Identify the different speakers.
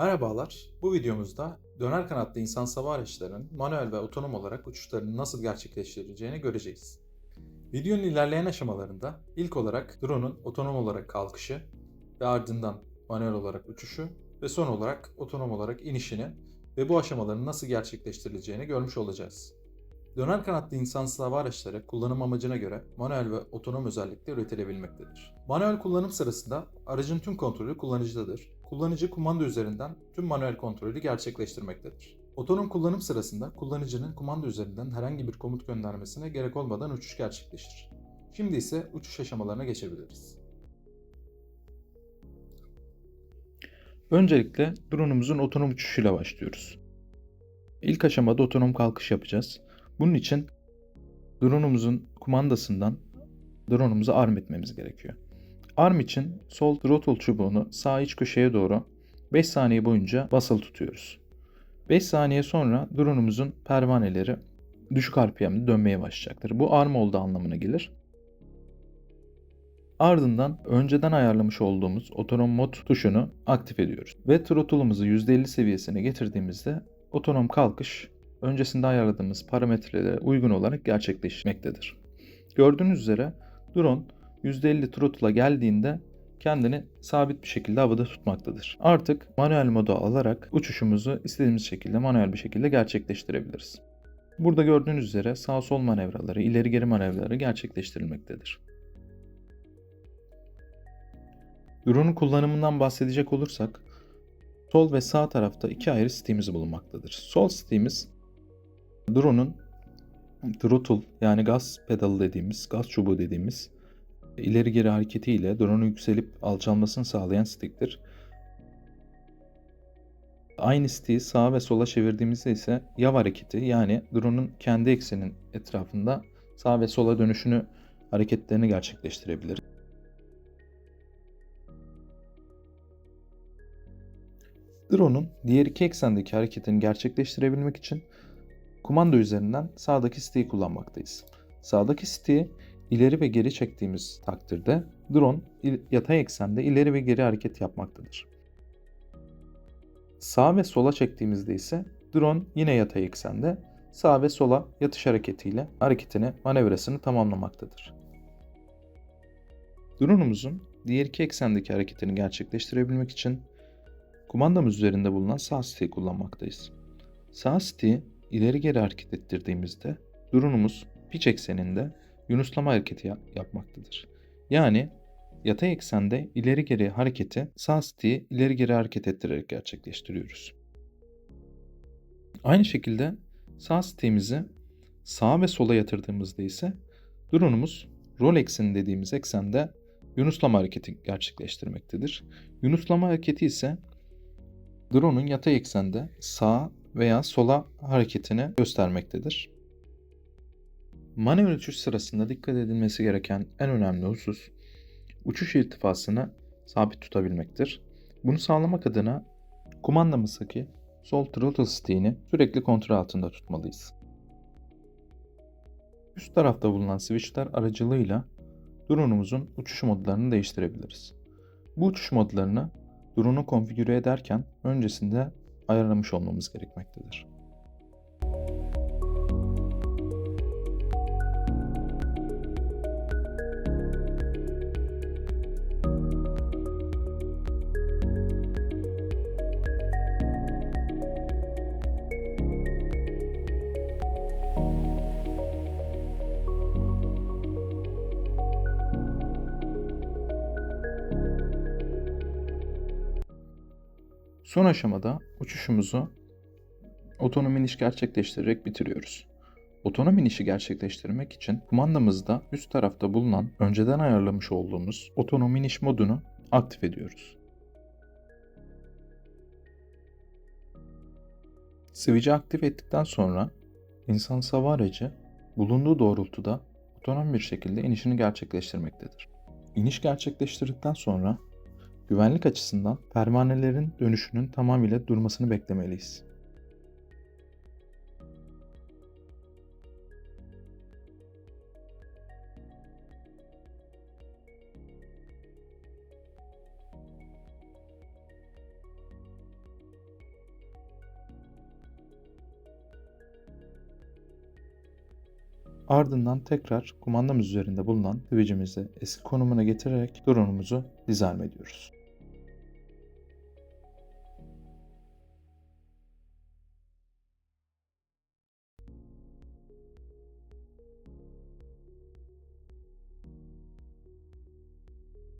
Speaker 1: Merhabalar. Bu videomuzda döner kanatlı insan hava araçlarının manuel ve otonom olarak uçuşlarını nasıl gerçekleştireceğini göreceğiz. Videonun ilerleyen aşamalarında ilk olarak drone'un otonom olarak kalkışı ve ardından manuel olarak uçuşu ve son olarak otonom olarak inişini ve bu aşamaların nasıl gerçekleştirileceğini görmüş olacağız. Döner kanatlı insansız hava araçları kullanım amacına göre manuel ve otonom özellikle üretilebilmektedir. Manuel kullanım sırasında aracın tüm kontrolü kullanıcıdadır. Kullanıcı kumanda üzerinden tüm manuel kontrolü gerçekleştirmektedir. Otonom kullanım sırasında kullanıcının kumanda üzerinden herhangi bir komut göndermesine gerek olmadan uçuş gerçekleşir. Şimdi ise uçuş aşamalarına geçebiliriz.
Speaker 2: Öncelikle drone'umuzun otonom uçuşuyla başlıyoruz. İlk aşamada otonom kalkış yapacağız. Bunun için drone'umuzun kumandasından drone'umuzu arm etmemiz gerekiyor. Arm için sol throttle çubuğunu sağ iç köşeye doğru 5 saniye boyunca basılı tutuyoruz. 5 saniye sonra drone'umuzun pervaneleri düşük RPM'de dönmeye başlayacaktır. Bu arm oldu anlamına gelir. Ardından önceden ayarlamış olduğumuz otonom mod tuşunu aktif ediyoruz. Ve throttle'ımızı %50 seviyesine getirdiğimizde otonom kalkış öncesinde ayarladığımız parametrelere uygun olarak gerçekleşmektedir. Gördüğünüz üzere drone %50 throttle'a geldiğinde kendini sabit bir şekilde havada tutmaktadır. Artık manuel moda alarak uçuşumuzu istediğimiz şekilde manuel bir şekilde gerçekleştirebiliriz. Burada gördüğünüz üzere sağ sol manevraları, ileri geri manevraları gerçekleştirilmektedir. Drone'un kullanımından bahsedecek olursak, sol ve sağ tarafta iki ayrı stiğimiz bulunmaktadır. Sol stiğimiz drone'un throttle yani gaz pedalı dediğimiz, gaz çubuğu dediğimiz ileri geri hareketiyle drone'un yükselip alçalmasını sağlayan sticktir. Aynı stiği sağa ve sola çevirdiğimizde ise yav hareketi yani drone'un kendi eksenin etrafında sağ ve sola dönüşünü hareketlerini gerçekleştirebilir. Drone'un diğer iki eksendeki hareketini gerçekleştirebilmek için kumanda üzerinden sağdaki stick'i kullanmaktayız. Sağdaki stick'i ileri ve geri çektiğimiz takdirde drone yatay eksende ileri ve geri hareket yapmaktadır. Sağ ve sola çektiğimizde ise drone yine yatay eksende sağ ve sola yatış hareketiyle hareketini, manevrasını tamamlamaktadır. Drone'umuzun diğer iki eksendeki hareketini gerçekleştirebilmek için kumandamız üzerinde bulunan sağ stick'i kullanmaktayız. Sağ stick'i ileri geri hareket ettirdiğimizde drone'umuz piç ekseninde yunuslama hareketi yapmaktadır. Yani yatay eksende ileri geri hareketi sağ stick'i ileri geri hareket ettirerek gerçekleştiriyoruz. Aynı şekilde sağ stick'imizi sağa ve sola yatırdığımızda ise drone'umuz rol ekseni dediğimiz eksende yunuslama hareketi gerçekleştirmektedir. Yunuslama hareketi ise drone'un yatay eksende sağa veya sola hareketini göstermektedir. Manuel uçuş sırasında dikkat edilmesi gereken en önemli husus uçuş irtifasını sabit tutabilmektir. Bunu sağlamak adına kumandamızdaki sol throttle stick'ini sürekli kontrol altında tutmalıyız. Üst tarafta bulunan switchler aracılığıyla drone'umuzun uçuş modlarını değiştirebiliriz. Bu uçuş modlarını drone'u konfigüre ederken öncesinde ayarlamış olmamız gerekmektedir. Son aşamada uçuşumuzu otonom iniş gerçekleştirerek bitiriyoruz. Otonom inişi gerçekleştirmek için kumandamızda üst tarafta bulunan önceden ayarlamış olduğumuz otonom iniş modunu aktif ediyoruz. Switch'i aktif ettikten sonra insan hava aracı bulunduğu doğrultuda otonom bir şekilde inişini gerçekleştirmektedir. İniş gerçekleştirdikten sonra güvenlik açısından pervanelerin dönüşünün tamamıyla durmasını beklemeliyiz. Ardından tekrar kumandamız üzerinde bulunan Twitch'imizi eski konumuna getirerek drone'umuzu dizarm ediyoruz.